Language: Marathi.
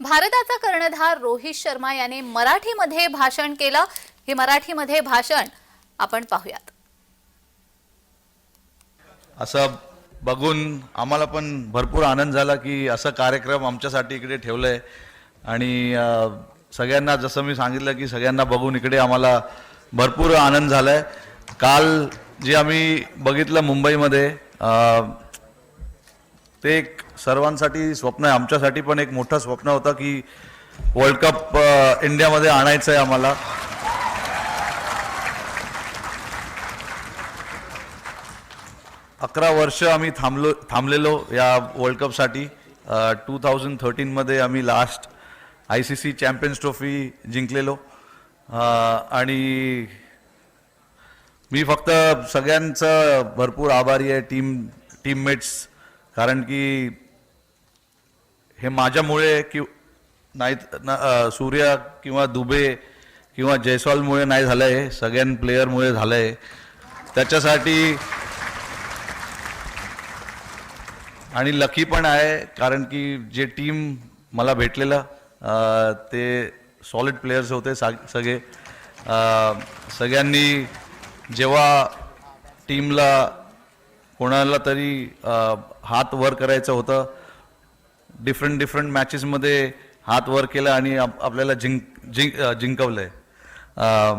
भारताचा कर्णधार रोहित शर्मा याने मराठीमध्ये भाषण केलं. हे मराठीमध्ये भाषण आपण पाहूयात. असं बघून आम्हाला पण भरपूर आनंद झाला की असं कार्यक्रम आमच्यासाठी इकडे ठेवलं आहे आणि सगळ्यांना जसं मी सांगितलं की सगळ्यांना बघून इकडे आम्हाला भरपूर आनंद झाला आहे काल जे आम्ही बघितलं मुंबईमध्ये ते एक सर्वांसाठी स्वप्न आहे. आमच्यासाठी पण एक मोठं स्वप्न होतं की वर्ल्ड कप इंडियामध्ये आणायचं आहे आम्हाला. अकरा वर्ष आम्ही थांबलो थांबलेलो या वर्ल्ड कपसाठी टू थाउजंड थर्टीनमध्ये आम्ही last I C C champions trophy जिंकलेलो. आणि मी फक्त सगळ्यांचं भरपूर आभारी आहे टीम टीममेट्स कारण की हे माझ्यामुळे कि नाही सूर्या किंवा दुबे किंवा जयस्वालमुळे नाही झालं आहे सगळ्यां प्लेयरमुळे झालं आहे त्याच्यासाठी आणि लकी पण आहे कारण की जे टीम मला भेटलेलं ते सॉलिड प्लेयर्स होते सगळे. सगळ्यांनी जेव्हा टीमला कोणाला तरी हात वर करायचं होतं डिफरंट डिफरंट मॅचेसमध्ये हात वर केला आणि आपल्याला जिंक जिंक जिंकवलं जिंकवलंय.